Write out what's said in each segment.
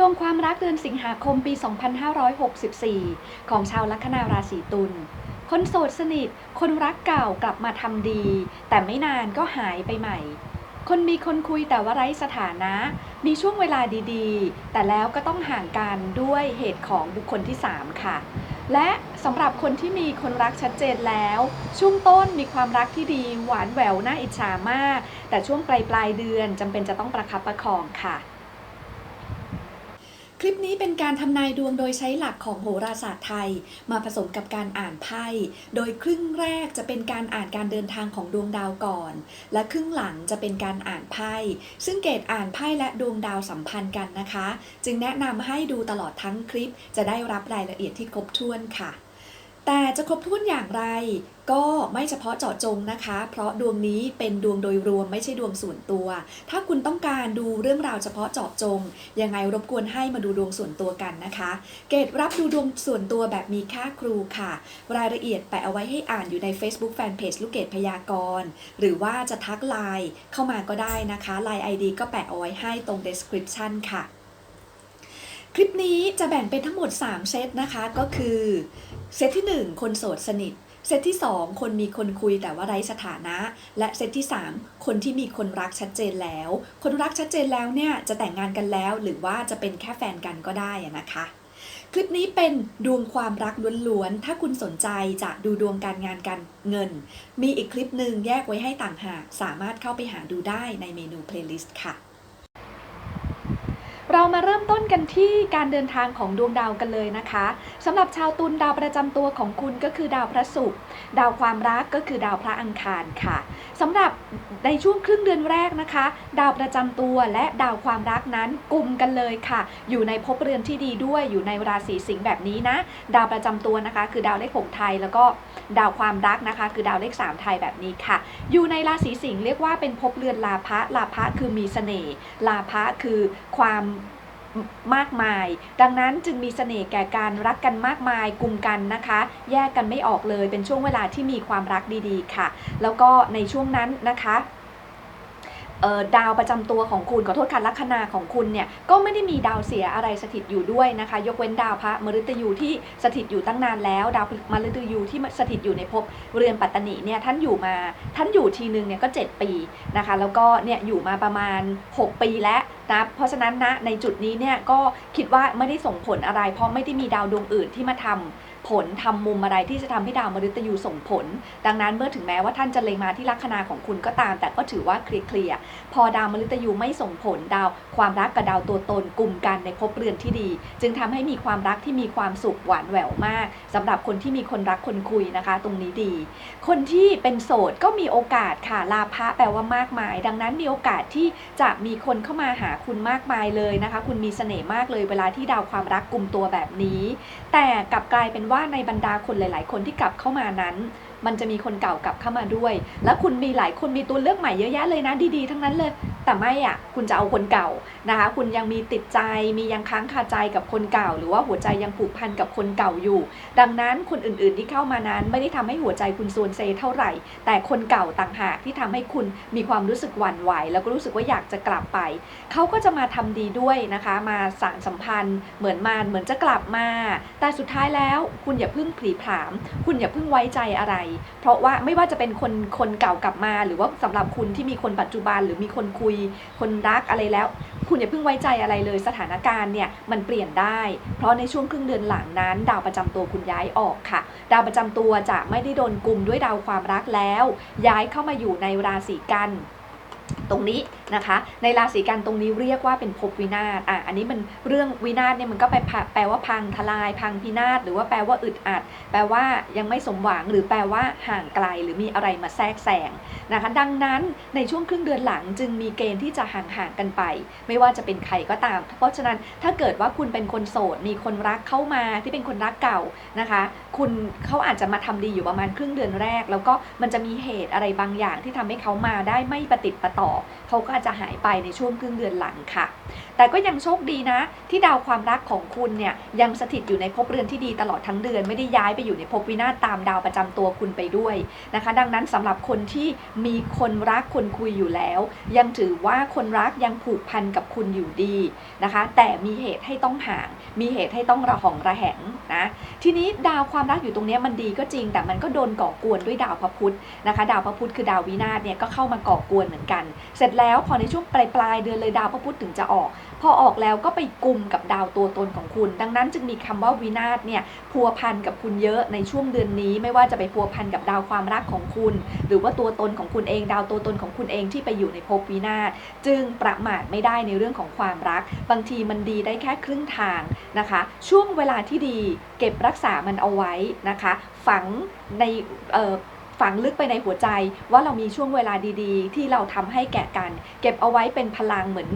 ดวงความรักเดือนสิงหาคมปี 2564 ของชาวลัคนาราศีตุล คนโสดสนิท คนรักเก่ากลับมาทำดี แต่ไม่นานก็หายไปใหม่ คนมีคนคุยแต่ว่าไร้สถานะ มีช่วงเวลาดีๆ แต่แล้วก็ต้องห่างกันด้วยเหตุของบุคคลที่ 3 ค่ะ และสำหรับคนที่มีคนรักชัดเจนแล้ว ช่วงต้นมีความรักที่ดีหวานแหววน่าอิจฉามาก แต่ช่วงปลายปลายเดือนจำเป็นจะต้องประคับประคองค่ะ คลิปนี้เป็นการทำนายดวงโดยใช้หลักของโหราศาสตร์ไทย มาผสมกับการอ่านไพ่ โดยครึ่งแรกจะเป็นการอ่านการเดินทางของดวงดาวก่อน และครึ่งหลังจะเป็นการอ่านไพ่ ซึ่งเกตอ่านไพ่และดวงดาวสัมพันธ์กันนะคะ จึงแนะนำให้ดูตลอดทั้งคลิป จะได้รับรายละเอียดที่ครบถ้วนค่ะ แต่จะครบถ้วนอย่างไร ก็ไม่เฉพาะเจาะจงนะคะ เพราะดวงนี้เป็นดวงโดยรวมไม่ใช่ดวงส่วนตัว ถ้าคุณต้องการดูเรื่องราวเฉพาะเจาะจง ยังไงรบกวนให้มาดูดวงส่วนตัวกันนะคะ เกตรับดูดวงส่วนตัวแบบมีค่าครูค่ะ รายละเอียดแปะเอาไว้ให้อ่านอยู่ใน Facebook Fanpage ลูกเกดพยากรณ์หรือว่าจะทักไลน์เข้ามาก็ได้นะคะไลน์ ID ก็แปะเอาไว้ให้ตรง description ค่ะ คลิปนี้จะแบ่งเป็นทั้งหมด 3 เซตนะคะ ก็คือ เซตที่ 1 คนโสดสนิท เซตที่ 2 คนมีคนคุยแต่ว่าไร้สถานะ และเซตที่ 3 คนที่มีคนรักชัดเจนแล้ว คนรักชัดเจนแล้วเนี่ยจะแต่งงานกันแล้ว หรือว่าจะเป็นแค่แฟนกันก็ได้นะคะคลิปนี้เป็นดวงความรักล้วนๆ ถ้าคุณสนใจจะดูดวงการงานการเงิน มีอีกคลิปหนึ่งแยกไว้ให้ต่างหาก สามารถเข้าไปหาดูได้ในเมนูเพลย์ลิสต์ค่ะ เรามาเริ่มต้นกันที่การเดินทางของดวงดาวกันเลยนะคะสำหรับชาวตุลดาวประจำตัวของคุณก็คือดาวพระศุกร์ดาวความรักก็คือดาวพระอังคารค่ะสำหรับในช่วงครึ่งเดือนแรกนะคะ ดาวประจำตัวและดาวความรักนั้นกลุ่มกันเลยค่ะ อยู่ในภพเรือนที่ดีด้วยอยู่ในราศีสิงห์แบบนี้นะ ดาวประจำตัวนะคะ คือดาวเลขหกไทย แล้วก็ดาวความรักนะคะ คือดาวเลขสามไทยแบบนี้ค่ะ อยู่ในราศีสิงห์เรียกว่าเป็นภพเรือนลาภะลาภะคือมีเสน่ห์ลาภะคือความ มากมาย ดังนั้นจึงมีเสน่ห์แก่การรักกันมากมายกลุ่มกันนะคะ แยกกันไม่ออกเลยเป็นช่วงเวลาที่มีความรักดีๆค่ะ แล้วก็ในช่วงนั้นนะคะ ดาวประจำตัวของคุณขอโทษค่ะลัคนาของคุณเนี่ยก็ไม่ได้มีดาวเสียอะไรสถิตอยู่ด้วยนะคะ ยกเว้นดาวพระมฤตยูที่สถิตอยู่ตั้งนานแล้ว ดาวมฤตยูที่สถิตอยู่ในภพเรือนปัตตนิเนี่ยท่านอยู่มาท่านอยู่ทีนึงเนี่ยก็ 7 ปีนะคะ แล้วก็เนี่ยอยู่มาประมาณ 6 ปีแล้วนะเพราะฉะนั้นนะในจุดนี้เนี่ยก็คิดว่าไม่ได้ส่งผลอะไร เพราะไม่ได้มีดาวดวงอื่นที่มาทำ ผลทำมุมอะไรที่จะทำให้ดาวมฤตยูส่งผล ดังนั้นเมื่อถึงแม้ว่าท่านจะเล็งมาที่ลัคนาของคุณก็ตาม แต่ก็ถือว่าเคลียร์พอดาวมฤตยูไม่ส่งผลดาวความรักกับดาวตัวตนกลุ่มกันในภพเรือนที่ดี จึงทำให้มีความรักที่มีความสุขหวานแหววมากสำหรับคนที่มีคนรักคนคุยนะคะ ตรงนี้ดี คนที่เป็นโสดก็มีโอกาสค่ะลาภะแปลว่ามากมาย ดังนั้นมีโอกาสที่จะมีคนเข้ามาหาคุณมากมายเลยนะคะ คุณมีเสน่ห์มากเลยเวลาที่ดาวความรักกลุ่มตัวแบบนี้ แต่กลับกลายเป็นว่าาในบรรดาคนหลาย ๆ คนที่กลับเข้ามานั้น มันจะมีคนเก่ากลับเข้ามาด้วย แล้วคุณมีหลายคนมีตัวเลือกใหม่เยอะแยะเลยนะดีๆ ทั้งนั้นเลย แต่ไม่อะคุณจะเอาคนเก่านะคะ คุณยังมีติดใจมียังค้างคาใจกับคนเก่า หรือว่าหัวใจยังผูกพันกับคนเก่าอยู่ ดังนั้นคนอื่นๆที่เข้ามานั้นไม่ได้ทำให้หัวใจคุณโซนเซเท่าไหร่ แต่คนเก่าต่างหากที่ทำให้คุณมีความรู้สึกหวั่นไหว แล้วก็รู้สึกว่าอยากจะกลับไป เขาก็จะมาทำดีด้วยนะคะ มาสานสัมพันธ์ เหมือนมาเหมือนจะกลับมา แต่สุดท้ายแล้ว คุณอย่าเพิ่งผลีผลาม คุณอย่าเพิ่งไว้ใจอะไรเพราะว่าไม่ว่าจะเป็นคนคนเก่ากลับมา หรือว่าสำหรับคุณที่มีคนปัจจุบัน หรือมีคนคุย คนรักอะไรแล้ว คุณอย่าเพิ่งไว้ใจอะไรเลย สถานการณ์เนี่ยมันเปลี่ยนได้ เพราะในช่วงครึ่งเดือนหลังนั้น ดาวประจำตัวคุณย้ายออกค่ะ ดาวประจำตัวจะไม่ได้โดนกลุ่มด้วยดาวความรักแล้ว ย้ายเข้ามาอยู่ในราศีกัน ตรงนี้ นะคะ ในราศีกันตรงนี้เรียกว่าเป็นภพวินาศอะอันนี้มันเรื่องวินาศเนี่ยมันก็ไปแปลว่าพังทลาย พังพินาศหรือว่าแปลว่าอึดอัด แปลว่ายังไม่สมหวังหรือแปลว่าห่างไกลหรือมีอะไรมาแทรกแซงนะคะดังนั้นในช่วงครึ่งเดือนหลังจึงมีเกณฑ์ที่จะห่างๆกันไป ไม่ว่าจะเป็นใครก็ตาม เพราะฉะนั้นถ้าเกิดว่าคุณเป็นคนโสดมีคนรักเข้ามาที่เป็นคนรักเก่านะคะ คุณเขาอาจจะมาทำดีอยู่ประมาณครึ่งเดือนแรก แล้วก็มันจะมีเหตุอะไรบางอย่างที่ทำให้เขามาได้ไม่ประติดประต่อเขาก็จจะหายไปในช่วงครึ่งเดือนหลังค่ะ แต่ก็ยังโชคดีนะ ที่ดาวความรักของคุณเนี่ยยังสถิตอยู่ในภพเรือนที่ดีตลอดทั้งเดือนไม่ได้ย้ายไปอยู่ในภพวินาศตามดาวประจำตัวคุณไปด้วยนะคะ ดังนั้นสำหรับคนที่มีคนรักคนคุยอยู่แล้ว ยังถือว่าคนรักยังผูกพันกับคุณอยู่ดีนะคะ แต่มีเหตุให้ต้องห่าง มีเหตุให้ต้องระหองระแหงนะทีนี้ดาวความรักอยู่ตรงนี้มันดีก็จริง แต่มันก็โดนก่อกวนด้วยดาวพระพุธนะคะ ดาวพระพุธคือดาววินาศเนี่ยก็เข้ามาก่อกวนเหมือนกัน เสร็จแล้วพอในช่วงปลายปลายเดือนเลยดาวพระพุธถึงจะออก พอออกแล้วก็ไปกลุ่มกับดาวตัวตนของคุณ ดังนั้นจึงมีคำว่าวินาศเนี่ยพัวพันกับคุณเยอะในช่วงเดือนนี้ ไม่ว่าจะไปพัวพันกับดาวความรักของคุณ หรือว่าตัวตนของคุณเอง ดาวตัวตนของคุณเองที่ไปอยู่ในภพวินาศจึงประมาทไม่ได้ในเรื่องของความรัก บางทีมันดีได้แค่ครึ่งทางนะคะ ช่วงเวลาที่ดีเก็บรักษามันเอาไว้นะคะ ฝังในเอ่อ ฝังลึกไปในหัวใจว่าเรามีช่วงเวลาดี ๆ ที่เราทำให้แก่กัน เก็บเอาไว้เป็นพลังเหมือน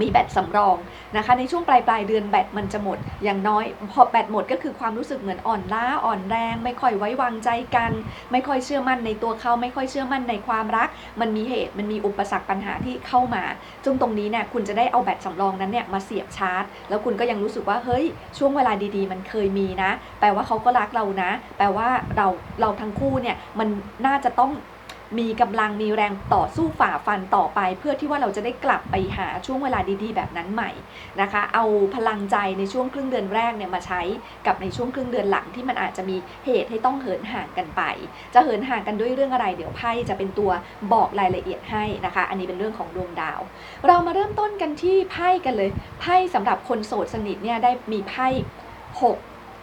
มีแบตสำรองนะคะ ในช่วงปลายปลายเดือนแบตมันจะหมด อย่างน้อยพอแบตหมดก็คือความรู้สึกเหมือนอ่อนล้าอ่อนแรง ไม่ค่อยไว้วางใจกัน ไม่ค่อยเชื่อมั่นในตัวเขาไม่ค่อยเชื่อมั่นในความรัก มันมีเหตุมันมีอุปสรรคปัญหาที่เข้ามา ซึ่งตรงนี้เนี่ยคุณจะได้เอาแบตสำรองนั้นเนี่ยมาเสียบชาร์จ แล้วคุณก็ยังรู้สึกว่าเฮ้ยช่วงเวลาดีๆ มันเคยมีนะ แปลว่าเขาก็รักเรานะ แปลว่าเราเราทั้งคู่เนี่ยมันน่าจะต้อง มีกำลังมีแรงต่อสู้ฝ่าฟันต่อไป เพื่อที่ว่าเราจะได้กลับไปหาช่วงเวลาดีๆ แบบนั้นใหม่นะคะ เอาพลังใจในช่วงครึ่งเดือนแรกเนี่ยมาใช้กับในช่วงครึ่งเดือนหลังที่มันอาจจะมีเหตุให้ต้องเหินห่างกันไป จะเหินห่างกันด้วยเรื่องอะไร เดี๋ยวไพ่จะเป็นตัวบอกรายละเอียดให้นะคะ อันนี้เป็นเรื่องของดวงดาว เรามาเริ่มต้นกันที่ไพ่กันเลยไพ่สำหรับคนโสดสนิทเนี่ยได้มีไพ่ห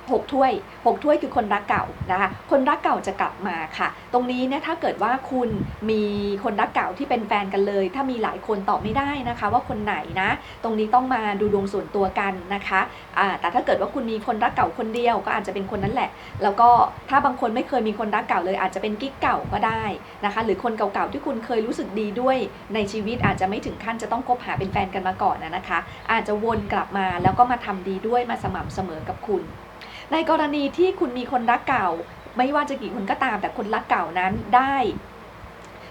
กหกถ้วยหกถ้วยคือคนรักเก่านะคะ คนรักเก่าจะกลับมาค่ะ ตรงนี้เนี่ยถ้าเกิดว่าคุณมีคนรักเก่าที่เป็นแฟนกันเลย ถ้ามีหลายคนตอบไม่ได้นะคะ ว่าคนไหนนะ ตรงนี้ต้องมาดูดวงส่วนตัวกันนะคะอ่าแต่ถ้าเกิดว่าคุณมีคนรักเก่าคนเดียวก็อาจจะเป็นคนนั้นแหละ แล้วก็ถ้าบางคนไม่เคยมีคนรักเก่าเลย อาจจะเป็นกิ๊กเก่าก็ได้นะคะ หรือคนเก่าๆที่คุณเคยรู้สึกดีด้วยในชีวิตอาจจะไม่ถึงขั้นจะต้องคบหาเป็นแฟนกันมาก่อนนะนะคะ อาจจะวนกลับมาแล้วก็มาทำดีด้วยมาสม่ำเสมอกับคุณ ในกรณีที่คุณมีคนรักเก่า ไม่ว่าจะกี่คนก็ตามแต่คนรักเก่านั้นได้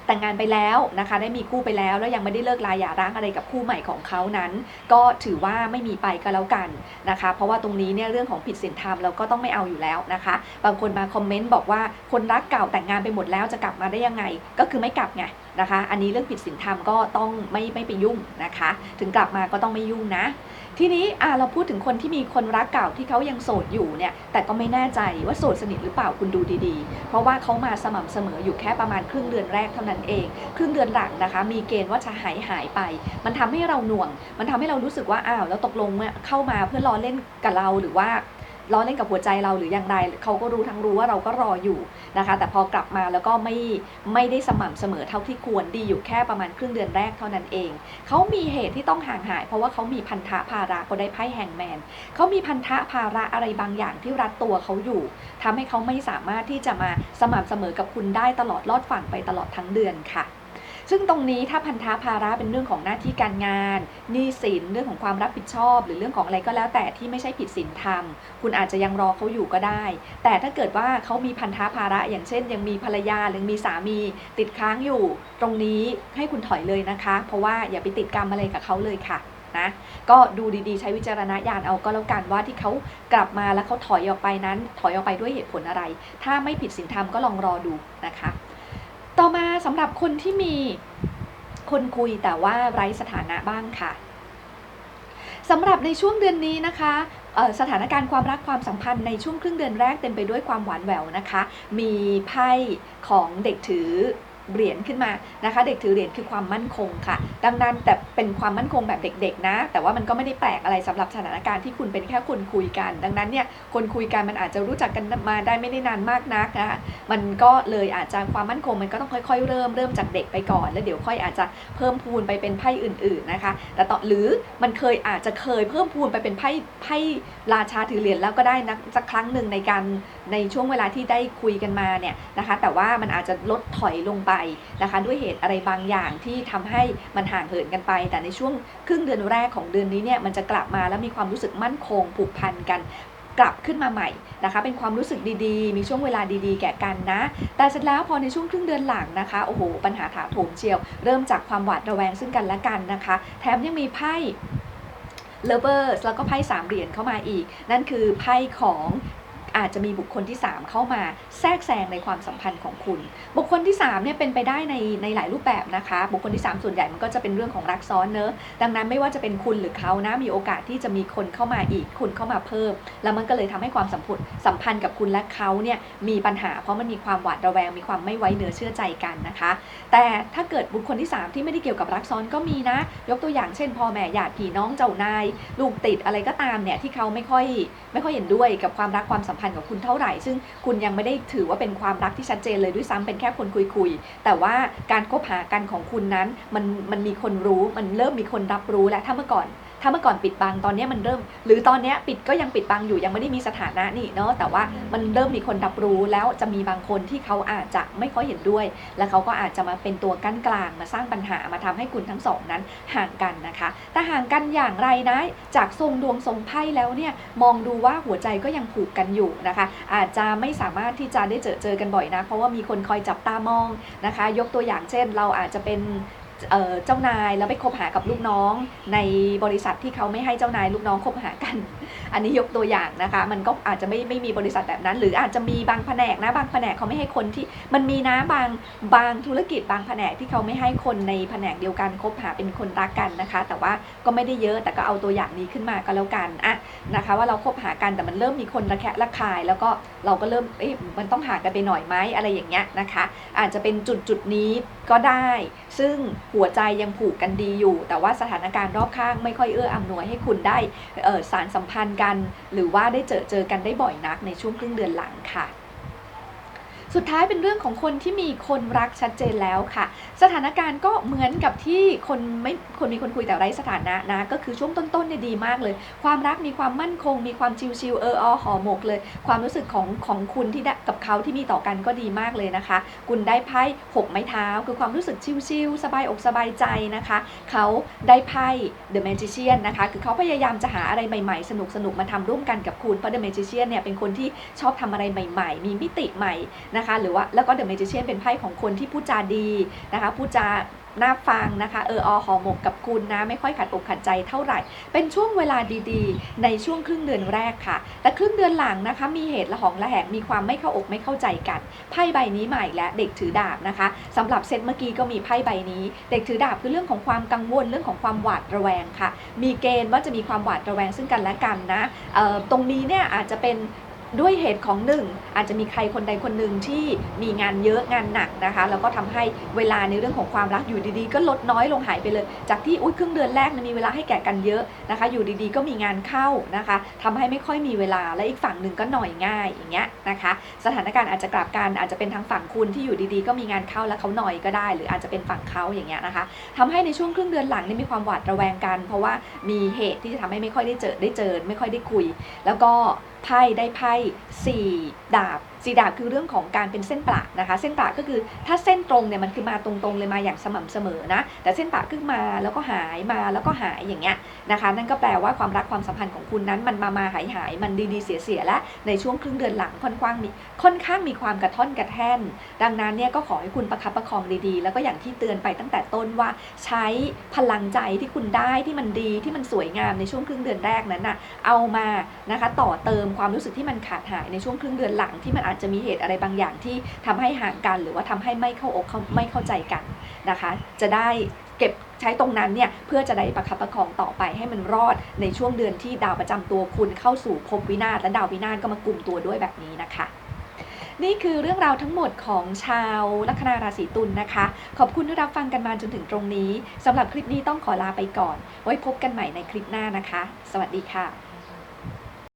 แต่งงานไปแล้วนะคะได้มีคู่ไปแล้วแล้วยังไม่ได้เลิกลาหย่าร้างอะไรกับคู่ใหม่ของเขานั้น ก็ถือว่าไม่มีไปก็แล้วกันนะคะ เพราะว่าตรงนี้เนี่ยเรื่องของผิดศีลธรรมเราก็ต้องไม่เอาอยู่แล้วนะคะ บางคนมาคอมเมนต์บอกว่าคนรักเก่าแต่งงานไปหมดแล้วจะกลับมาได้ยังไง ก็คือไม่กลับไงนะคะ อันนี้เรื่องผิดศีลธรรมก็ต้องไม่ไม่ไปยุ่งนะคะ ถึงกลับมาก็ต้องไม่ยุ่งนะ ทีนี้อ่าเราพูดถึงคนที่มีคนรักเก่าที่เขายังโสดอยู่เนี่ยแต่ก็ไม่แน่ใจว่าโสดสนิทหรือเปล่าคุณดูดีๆ เพราะว่าเขามาสม่ำเสมออยู่แค่ประมาณครึ่งเดือนแรกเท่านั้นเอง ครึ่งเดือนหลังนะคะ มีเกณฑ์ว่าจะหายหายไป มันทำให้เราหน่วง มันทำให้เรารู้สึกว่าอ้าวแล้วตกลงเนี่ยเข้ามาเพื่อล้อเล่นกับเราหรือว่า ล้อเล่นกับหัวใจเราหรืออย่างไรเขาก็รู้ทั้งรู้ว่าเราก็รออยู่นะคะ แต่พอกลับมาแล้วก็ไม่ไม่ได้สม่ำเสมอเท่าที่ควรดีอยู่แค่ประมาณครึ่งเดือนแรกเท่านั้นเองเขามีเหตุที่ต้องห่างหาย เพราะว่าเขามีพันธะภาระเขาได้ไพ่แฮงแมนเขามีพันธะภาระอะไรบางอย่างที่รัดตัวเขาอยู่ทำให้เขาไม่สามารถที่จะมาสม่ำเสมอกับคุณได้ตลอดรอดฝั่งไปตลอดทั้งเดือนค่ะ ซึ่งตรงนี้ถ้าพันธะภาระเป็นเรื่องของหน้าที่การงานหนี้สินเรื่องของความรับผิดชอบ หรือเรื่องของอะไรก็แล้วแต่ที่ไม่ใช่ผิดศีลธรรม คุณอาจจะยังรอเขาอยู่ก็ได้ แต่ถ้าเกิดว่าเขามีพันธะภาระอย่างเช่น ยังมีภรรยาหรือมีสามีติดค้างอยู่ ตรงนี้ให้คุณถอยเลยนะคะ เพราะว่าอย่าไปติดกรรมอะไรกับเขาเลยค่ะนะก็ดูดีๆ ใช้วิจารณญาณเอาก็แล้วกันว่าที่เขากลับมาแล้วเขาถอยออกไปนั้น ถอยออกไปด้วยเหตุผลอะไร ถ้าไม่ผิดศีลธรรมก็ลองรอดูนะคะ ต่อมาสำหรับคนที่มีคนคุยแต่ว่าไร้สถานะบ้างค่ะสำหรับในช่วงเดือนนี้นะคะสถานการณ์ความรักความสัมพันธ์ในช่วงครึ่งเดือนแรกเต็มไปด้วยความหวานแหววนะคะ มีไพ่ของเด็กถือ เหรียญขึ้นมานะคะ เด็กถือเหรียญคือความมั่นคงค่ะ ดังนั้นแต่เป็นความมั่นคงแบบเด็กๆนะ แต่ว่ามันก็ไม่ได้แปลกอะไรสำหรับสถานการณ์ที่คุณเป็นแค่คนคุยกัน ดังนั้นเนี่ยคนคุยกันมันอาจจะรู้จักกันมาได้ไม่ได้นานมากนักนะคะมันก็เลยอาจจะความมั่นคงมันก็ต้องค่อยๆ เริ่มเริ่มจากเด็กไปก่อน แล้วเดี๋ยวค่อยอาจจะเพิ่มพูนไปเป็นไพ่อื่น ๆนะคะ แต่ต่อหรือมันเคยอาจจะเคยเพิ่มพูนไปเป็นไพ่ไพ่ราชาถือเหรียญแล้วก็ได้นะสักครั้งหนึ่งในการ ในช่วงเวลาที่ได้คุยกันมาเนี่ยนะคะแต่ว่ามันอาจจะลดถอยลงไปนะคะด้วยเหตุอะไรบางอย่างที่ทำให้มันห่างเหินกันไป แต่ในช่วงครึ่งเดือนแรกของเดือนนี้เนี่ยมันจะกลับมาแล้วมีความรู้สึกมั่นคงผูกพันกันกลับขึ้นมาใหม่นะคะเป็นความรู้สึกดีๆ มีช่วงเวลาดีๆ แก่กันนะ แต่เสร็จแล้วพอในช่วงครึ่งเดือนหลังนะคะโอ้โหปัญหาถาโถมเชียว เริ่มจากความหวาดระแวงซึ่งกันและกันนะคะ แถมยังมีไพ่ lovers แล้วก็ไพ่สามเหรียญเข้ามาอีก นั่นคือไพ่ของ อาจจะมีบุคคลที่ 3 เข้ามาแทรกแซงในความสัมพันธ์ของคุณ บุคคลที่3เนี่ยเป็นไปได้ในในหลายรูปแบบนะคะ บุคคลที่ 3 ส่วนใหญ่มันก็จะเป็นเรื่องของรักซ้อนเนอะดังนั้นไม่ว่าจะเป็นคุณหรือเขานะมีโอกาสที่จะมีคนเข้ามาอีกคุณเข้ามาเพิ่ม แล้วมันก็เลยทำให้ความสัมพันธ์สัมพันธ์กับคุณและเขาเนี่ยมีปัญหา เพราะมันมีความหวาดระแวงมีความไม่ไว้เนื้อเชื่อใจกันนะคะ แต่ถ้าเกิดบุคคลที่ 3 ที่ไม่ได้เกี่ยวกับรักซ้อนก็มีนะ ยกตัวอย่างเช่นพ่อแม่ญาติพี่น้องเจ้านายลูกติดอะไรก็ตามเนี่ยที่เขาไม่ค่อยไม่ค่อยเห็นด้วยกับความรักความสัมพันธ์กับคุณเท่าไหร่ ซึ่งคุณยังไม่ได้ถือว่าเป็นความรักที่ชัดเจนเลยด้วยซ้ำเป็นแค่คนคุยๆแต่ว่าการคบหากันของคุณนั้นมันมันมีคนรู้มันเริ่มมีคนรับรู้แล้วถ้าเมื่อก่อน ถ้าเมื่อก่อนปิดบังตอนนี้มันเริ่ม หรือตอนนี้ปิดก็ยังปิดบังอยู่ยังไม่ได้มีสถานะนี่เนาะแต่ว่ามันเริ่มมีคนรับรู้แล้วจะมีบางคนที่เขาอาจจะไม่ค่อยเห็นด้วย และเขาก็อาจจะมาเป็นตัวกั้นกลางมาสร้างปัญหามาทำให้คุณทั้งสองนั้นห่างกันนะคะแต่ห่างกันอย่างไรนะจากทรงดวงทรงไพ่แล้วเนี่ยมองดูว่าหัวใจก็ยังผูกกันอยู่นะคะ อาจจะไม่สามารถที่จะได้เจอเจอกันบ่อยนะเพราะว่ามีคนคอยจับตามองนะคะ ยกตัวอย่างเช่น เราอาจจะเป็น เจ้านายแล้วไปคบหากับลูกน้องในบริษัทที่เขาไม่ให้เจ้านายลูกน้องคบหากัน อันนี้ยกตัวอย่างนะคะ มันก็อาจจะไม่ไม่มีบริษัทแบบนั้น หรืออาจจะมีบางแผนกนะบางแผนกเขาไม่ให้คนที่มันมีนะบางบางธุรกิจบางแผนกที่เขาไม่ให้คนในแผนกเดียวกันคบหาเป็นคนรักกันนะคะ แต่ว่าก็ไม่ได้เยอะแต่ก็เอาตัวอย่างนี้ขึ้นมาก็แล้วกันอะนะคะ ว่าเราคบหากันแต่มันเริ่มมีคนระแคะระคาย แล้วก็เราก็เริ่มเอ๊ะมันต้องห่างกันไปหน่อยไหมอะไรอย่างเงี้ยนะคะ อาจจะเป็นจุดจุดนี้ ก็ได้ ซึ่งหัวใจยังผูกกันดีอยู่ แต่ว่าสถานการณ์รอบข้างไม่ค่อยเอื้ออำนวยให้คุณได้สารสัมพันธ์กัน หรือว่าได้เจอเจอกันได้บ่อยนักในช่วงครึ่งเดือนหลังค่ะ สุดท้ายเป็นเรื่องของคนที่มีคนรักชัดเจนแล้วค่ะ สถานการณ์ก็เหมือนกับที่คนไม่คนมีคนคุยแต่ไร้สถานะนะ ก็คือช่วงต้นๆเนี่ยดีมากเลย ความรักมีความมั่นคง มีความชิวๆเอออห่อหมกเลย ความรู้สึกของของคุณที่ได้กับเขาที่มีต่อกันก็ดีมากเลยนะคะ คุณได้ไพ่หกไม้เท้า คือความรู้สึกชิวๆสบายอกสบายใจนะคะ เขาได้ไพ่ The Magician นะคะคือเขาพยายามจะหาอะไรใหม่ๆ สนุกๆมาทำร่วมกันกับคุณเพราะ The Magician เนี่ยเป็นคนที่ชอบทำอะไรใหม่ ๆ มีมิติใหม่นะะคะหรือว่าแล้วก็ The Magician เป็นไพ่ของคนที่พูดจาดีนะคะพูดจาน่าฟังนะคะเอออหอหมกกับคุณนะ ไม่ค่อยขัดอกขัดใจเท่าไหร่ เป็นช่วงเวลาดีๆ ในช่วงครึ่งเดือนแรกค่ะ แต่ครึ่งเดือนหลังนะคะ มีเหตุละหองละแหงมีความไม่เข้าอกไม่เข้าใจกันไพ่ใบนี้ใหม่และเด็กถือดาบนะคะสำหรับเซตเมื่อกี้ก็มีไพ่ใบนี้ เด็กถือดาบคือเรื่องของความกังวลเรื่องของความหวาดระแวงค่ะ มีเกณฑ์ว่าจะมีความหวาดระแวงซึ่งกันและกันนะตรงนี้เนี่ยอาจจะเป็น ด้วยเหตุของหนึ่งอาจจะมีใครคนใดคนหนึ่งที่มีงานเยอะงานหนักนะคะ แล้วก็ทำให้เวลาในเรื่องของความรักอยู่ดีๆ ก็ลดน้อยลงหายไปเลย จากที่อุ้ยครึ่งเดือนแรกนยมีเวลาให้แก่กันเยอะนะคะ อยู่ดีๆก็มีงานเข้านะคะทำให้ไม่ค่อยมีเวลาและอีกฝั่งหนึ่งก็หน่อยง่ายอย่างเงี้ยนะคะ สถานการณ์อาจจะกลับกันอาจจะเป็นทางฝั่งคุณที่อยู่ดีๆ ก็มีงานเข้าแล้วเขาหน่อยก็ได้ หรืออาจจะเป็นฝั่งเขาอย่างเงี้ยนะคะทำให้ในช่วงครึ่งเดือนหลังนี่มีความหวาดระแวงกัน เพราะว่ามีเหตุที่จะทำให้ไม่ค่อยได้เจอได้เจอไม่ค่อยได้คุย แล้วก็ ไพ่ได้ไพ่สี่ดาบ สีดาบคือเรื่องของการเป็นเส้นประนะคะ เส้นประก็คือถ้าเส้นตรงเนี่ยมันคือมาตรงๆเลยมาอย่างสม่ำเสมอนะแต่เส้นประขึ้นมาแล้วก็หายมาแล้วก็หายอย่างเงี้ยนะคะ นั่นก็แปลว่าความรักความสัมพันธ์ของคุณนั้นมันมามาหายหายมันดีๆเสียๆและในช่วงครึ่งเดือนหลังค่อนข้างมีค่อนข้างมีความกระท่อนกระแท่น ดังนั้นเนี่ยก็ขอให้คุณประคับประคองดีๆ แล้วก็อย่างที่เตือนไปตั้งแต่ต้นว่าใช้พลังใจที่คุณได้ที่มันดีที่มันสวยงามในช่วงครึ่งเดือนแรกนั้นน่ะเอามานะคะต่อเติมความรู้สึกที่มันขาดหายในช่วงครึ่งเดือนหลังที่มันอาจจะมีเหตุอะไรบางอย่างที่ทำให้ห่างกัน หรือว่าทำให้ไม่เข้าอกเข้าไม่เข้าใจกันนะคะ จะได้เก็บใช้ตรงนั้นเนี่ยเพื่อจะได้ประคับประคองต่อไปให้มันรอดในช่วงเดือนที่ดาวประจำตัวคุณเข้าสู่ภพวินาศและดาววินาศก็มากลุ่มตัวด้วยแบบนี้นะคะนี่คือเรื่องราวทั้งหมดของชาวลัคนาราศีตุลนะคะ ขอบคุณที่รับฟังกันมาจนถึงตรงนี้สำหรับคลิปนี้ต้องขอลาไปก่อน ไว้พบกันใหม่ในคลิปหน้านะคะ สวัสดีค่ะ